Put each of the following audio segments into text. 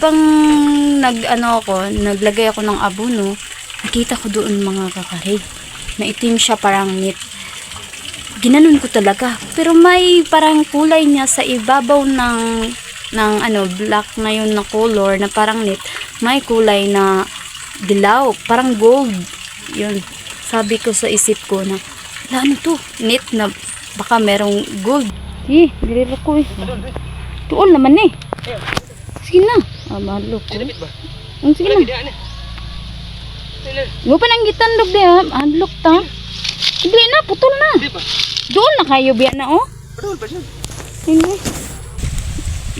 Pang nag ano ako, naglagay ako ng abono, nakita ko doon mga kakarig. Na itim siya parang knit. Ginanon ko talaga. Pero may parang kulay niya sa ibabaw ng ng ano black na yun na color na parang knit. May kulay na dilaw, parang gold. Yun. Sabi ko sa isip ko na, "Ala, ano to? Knit na baka merong gold. Eh, diliro ko eh. Tuol naman eh. Sige na. Ah, mahalo ko. Ang sige na. Mo pa nang gitandog di ha. Adlok ta. Hindi na, putol na. Doon na kayo biya na oh. Ano ba siya? Hindi.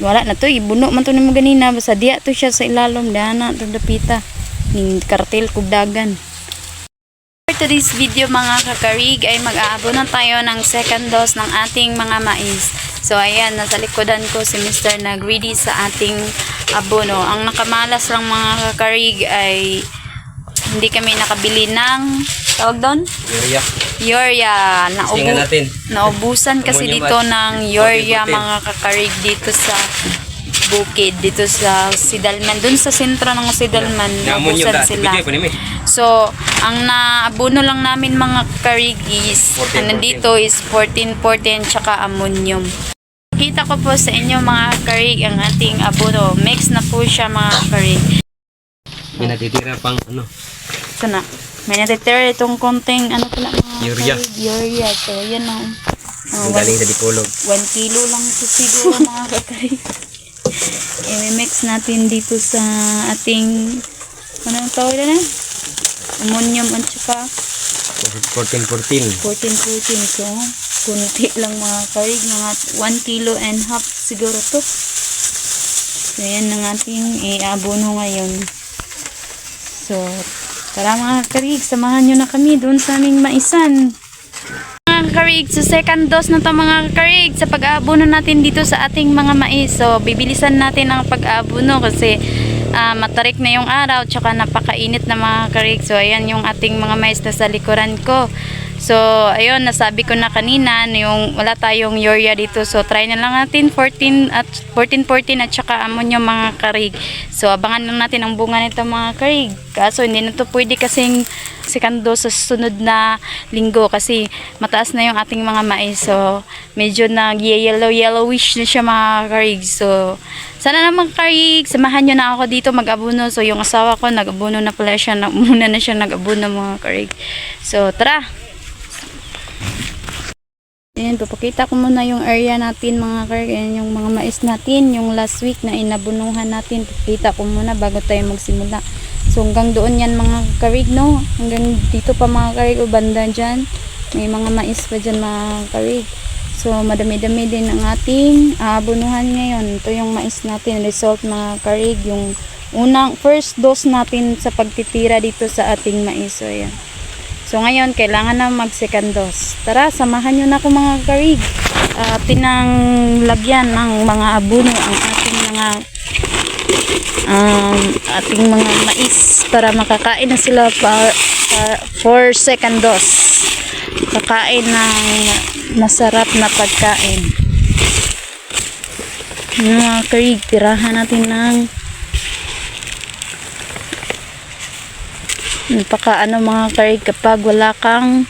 Wala na to, ibuno man to nimo ganina basta diya to siya sa ilalom dana to dapita. Ning kartel kog dagan. For today's video mga kakarig ay mag-aabo na tayo ng second dose ng ating mga mais. So ayan, nasa likodan ko si Mr. nag-ready sa ating abono. Ang nakamalas lang mga kakarig ay hindi kami nakabili ng tawag doon? Yoria. Testingan Naubu natin. naubusan kasi dito ng puti-puti. mga kakarig dito sa bukid, dito sa Sidalman. Doon sa sentro ng Sidalman, naubusan sila. So, ang naabuno lang namin mga karigis, 14, ano dito is 14-14 tsaka ammonium. Kita ko po sa inyo mga karig ang ating abono. Mix na po siya mga karig. May natitira pang ano. Ito na. May natitira itong konting ano pala mga Urea. karig. Urea. So, yan o. Oh, Ang galing sa dipolog. 1 kilo lang ito siguro mga kakarig. I-mix natin dito sa ating ano ang tawag na? Ammonium at saka 14-14. 14-14 so kunti lang mga karig mga 1 kilo and half siguro to. So yan ang ating iabono ngayon. So tara mga karig samahan nyo na kami doon sa aming maisan. Mga karig so second dose na to mga karig sa pag-aabono natin dito sa ating mga mais. So bibilisan natin ang pag-aabono kasi ah, matarik na yung araw tsaka napakainit na mga karig. So ayan yung ating mga mais sa likuran ko so ayun nasabi ko na kanina na yung wala tayong urea dito. So try na lang natin 14 at 14 14 at tsaka ammonium mga karig. So abangan lang natin ang bunga nito mga karig. Kaso hindi na to pwede kasing sekando sa sunod na linggo kasi mataas na yung ating mga mais. So medyo nag yellow yellowish na siya mga karig. So sana naman karig samahan nyo na ako dito mag-abuno so yung asawa ko nag-abuno na pala siya na, muna na siya nag-abuno mga karig. So tara Ayan, papakita ko muna yung area natin mga karig. Ayan yung mga mais natin. Yung last week na inabunuhan natin. Papakita ko muna bago tayo magsimula. So hanggang doon yan mga karig no. Hanggang dito pa mga karig o banda dyan. May mga mais pa dyan mga karig. So madami-dami din ang ating aabunuhan ngayon. Ito yung mais natin. Result mga karig. Yung unang first dose natin sa pagtitira dito sa ating mais. So ayan. So ngayon, kailangan na mag second dose. Tara, samahan nyo na ako mga karig. Uh, tinang lagyan ng mga abono ang ating mga um, ating mga mais para makakain na sila pa, pa- for second dose. Kakain ng masarap na pagkain. Yung mga karig, tirahan natin ng Napaka ano mga karig kapag wala kang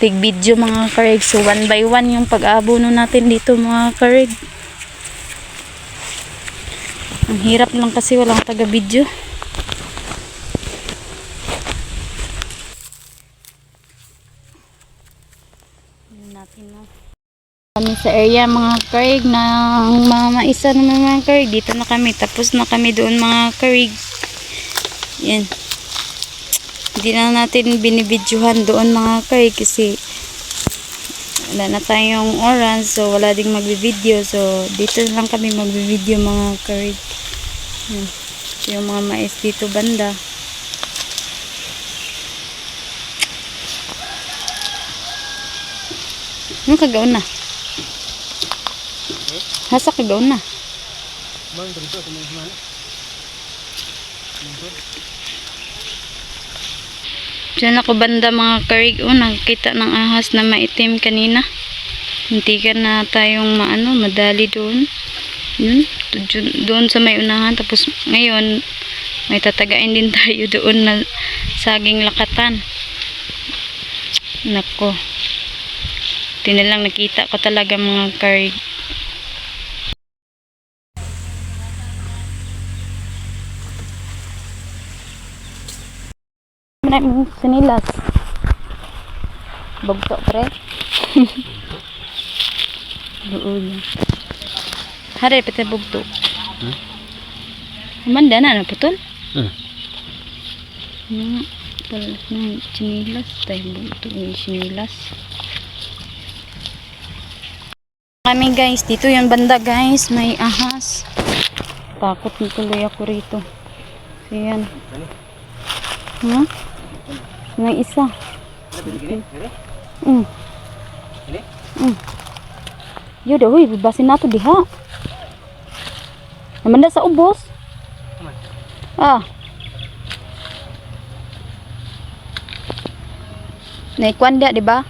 tig video mga karig. So one by one yung pag-abono natin dito mga karig. Ang hirap lang kasi walang taga video. natin no. Kami sa area mga karig ng mga maisa naman mga karig. Dito na kami. Tapos na kami doon mga karig. Yan hindi na natin binibidyohan doon mga kay kasi wala na tayong oras so wala ding magbibideo so dito lang kami magbibideo mga. So, yung mga mais dito banda. Ano kagaon na? Hasa kagaon na Diyan ako banda mga karig. Oh, nakita ng ahas na maitim kanina. Hindi ka na tayong maano, madali doon. Yun. Doon sa may unahan. Tapos ngayon, may tatagain din tayo doon na saging lakatan. Nako. Tinilang nakita ko talaga mga karig. Manay mo sinilas. Bagto pre. Doon. Hari pete bugto. Hmm? Manda na na putol. Hmm. Hmm. Palas ng sinilas. Tayo bugto yung sinilas. Kami guys, dito yung banda guys, may ahas. Takot na tuloy ako rito. So yan. Hmm? May isa. Mm. Mm. Yo daw, huy, babasin nato diha. Naman na sa ubos. Ah. Naikwan dia, di ba?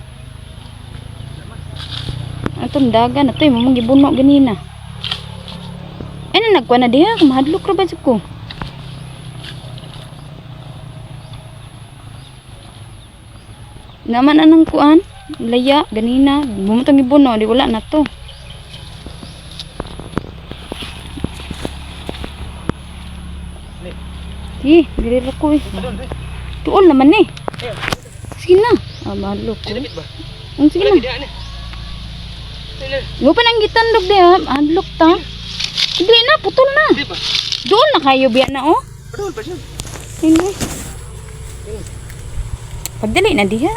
Itong dagan, ito yung mamang gibuno ganina. Ano nagkwan na diha? Kumahadlok ra ba ko? Naman anang kuan, laya, ganina, bumutang ibuno, di wala na to. Di, dili ko eh. Tuon naman eh. Sige na. Ah, mahalo ko. Ang sige na. Mo pa nang gitandog di ha. Hadlok ta. Hindi na, putol na. Doon na kayo biya na oh. Hindi. Pagdali na diha.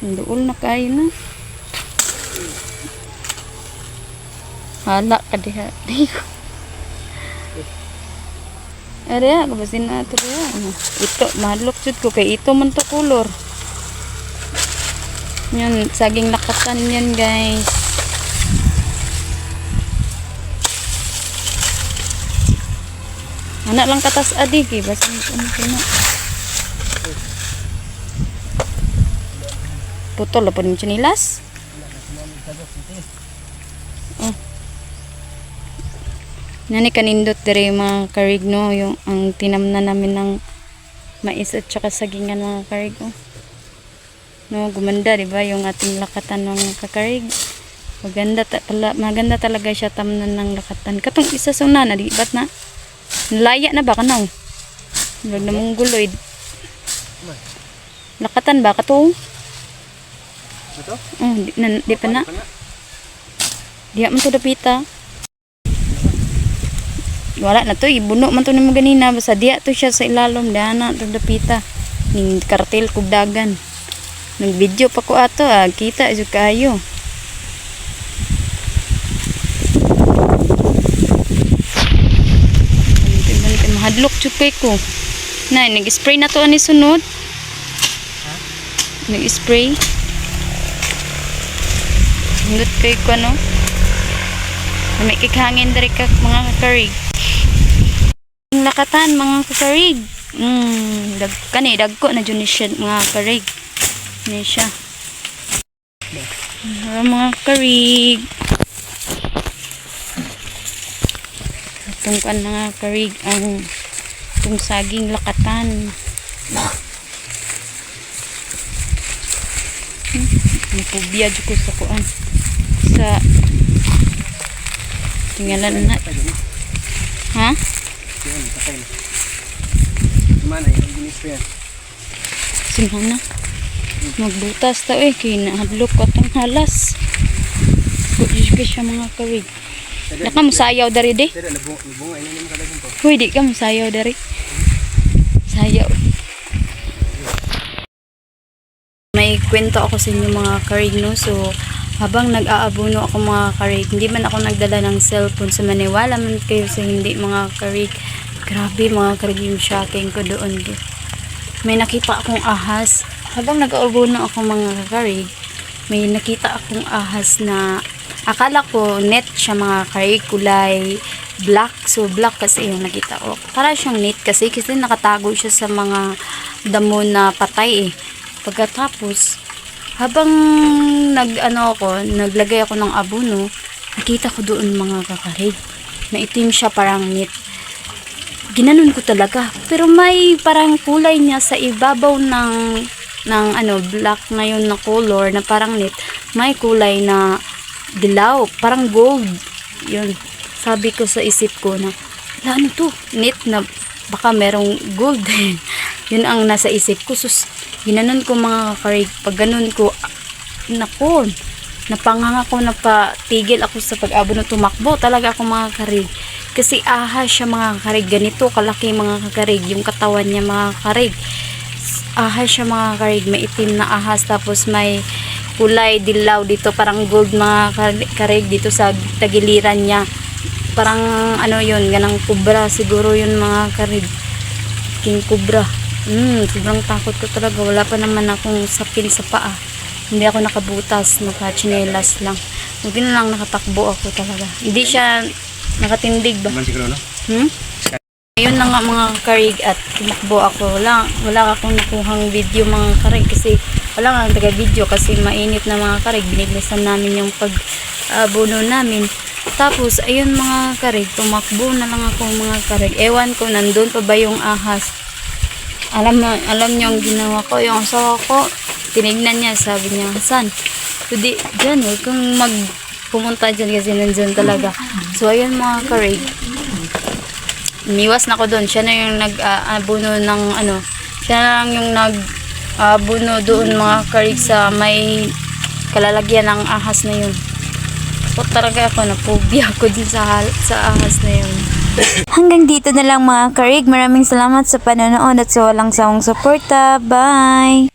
Sunduol na kayo na. Hala ka diha. Di ko. Are, kabasin na ito diha. Ito, mahalok jud ko kay ito man to color. Yan, saging lakatan yan guys. Anak lang katas adi kay basin ko na Putol na po ng chinilas. Oh. Nani kanindot dire mga karig no, yung ang tinamna namin ng mais at saka sagingan mga karig oh. No, gumanda 'di ba yung ating lakatan ng kakarig. Maganda ta pala, maganda talaga siya tamnan ng lakatan. Katong isa sa una na di ba't na? Nalaya na ba kanaw? Huwag na mong guloy. Lakatan ba kato? Ito? Oh, di, na, di pa na. Di man to dapita. Wala na to, ibuno man to nimo ganina basta diya to siya sa ilalom dana to dapita. Ning kartel kog dagan. Nag video pa ko ato ah, kita jud kayo. Mahadlok jud kay ko. Na, nag-spray na to ani sunod. Nag-spray. Hindot kay ko ano. May kikhangin dari ka mga kakarig. Lakatan mga kakarig. Mm, dag kani dagko na ni siya mga kakarig. Ni siya. Mga kakarig. Itong kan mga kakarig ang itong saging lakatan. Hmm, Napubya jud ko sa kuan. Sa Tinggalan na. Ha? Mana yung ginispe yan? Simhan na. Magbutas ta eh. Kaya nahadlok ko itong halas. Kujus ka siya mga kawig. Naka musayaw dari di. Huy, di ka musayaw dari. Sayaw. May kwento ako sa inyo mga karig no. So, habang nag-aabuno ako mga karig, hindi man ako nagdala ng cellphone sa maniwala man kayo sa hindi mga karig. Grabe mga karig yung shocking ko doon. May nakita akong ahas. Habang nag-aabuno ako mga karig, may nakita akong ahas na akala ko net siya mga karig kulay black. So, black kasi yung nakita ko. Para siyang net kasi kasi nakatago siya sa mga damo na patay eh. Pagkatapos, habang nag ano ako, naglagay ako ng abono, nakita ko doon mga kakarig. Maitim siya parang meat. Ginanon ko talaga. Pero may parang kulay niya sa ibabaw ng ng ano black na yun na color na parang knit. May kulay na dilaw, parang gold. Yun. Sabi ko sa isip ko na, "Wala, ano to? Knit na baka merong gold. yun ang nasa isip ko. Sus, ginanon ko mga kakarig. Pag ganun ko, nako, napanganga ko, napatigil ako sa pag-abo na tumakbo. Talaga ako mga kakarig. Kasi ahas siya mga kakarig. Ganito kalaki mga kakarig. Yung katawan niya mga kakarig. Ahas siya mga kakarig. May itim na ahas. Tapos may kulay dilaw dito. Parang gold mga kar- kakarig dito sa tagiliran niya. Parang ano yun, ganang kubra. Siguro yun mga kakarig. King kubra. Hmm, sobrang takot ko talaga. Wala pa naman akong sapin sa paa. Hindi ako nakabutas, nakachinelas lang. Buti na lang nakatakbo ako talaga. Hindi siya nakatindig ba? Hmm? Ayun na nga mga karig at tumakbo ako. Wala, wala akong nakuhang video mga karig kasi wala nga taga video kasi mainit na mga karig. Biniglisan namin yung pag abuno namin. Tapos, ayun mga karig, tumakbo na lang ako mga karig. Ewan ko, nandun pa ba yung ahas? Alam mo, alam niyo ang ginawa ko, yung asawa ko, tinignan niya, sabi niya, Hasan, pwede dyan, huwag kang mag pumunta dyan kasi nandyan talaga. So, ayun mga karig, Iniwas na ko doon. Siya na yung nag-abuno ng ano. Siya na lang yung nag-abuno doon mga karig sa may kalalagyan ng ahas na yun. So talaga ako napobia ko din sa, sa ahas na yun. Hanggang dito na lang mga karig. Maraming salamat sa panonood at sa walang sawang suporta. Bye!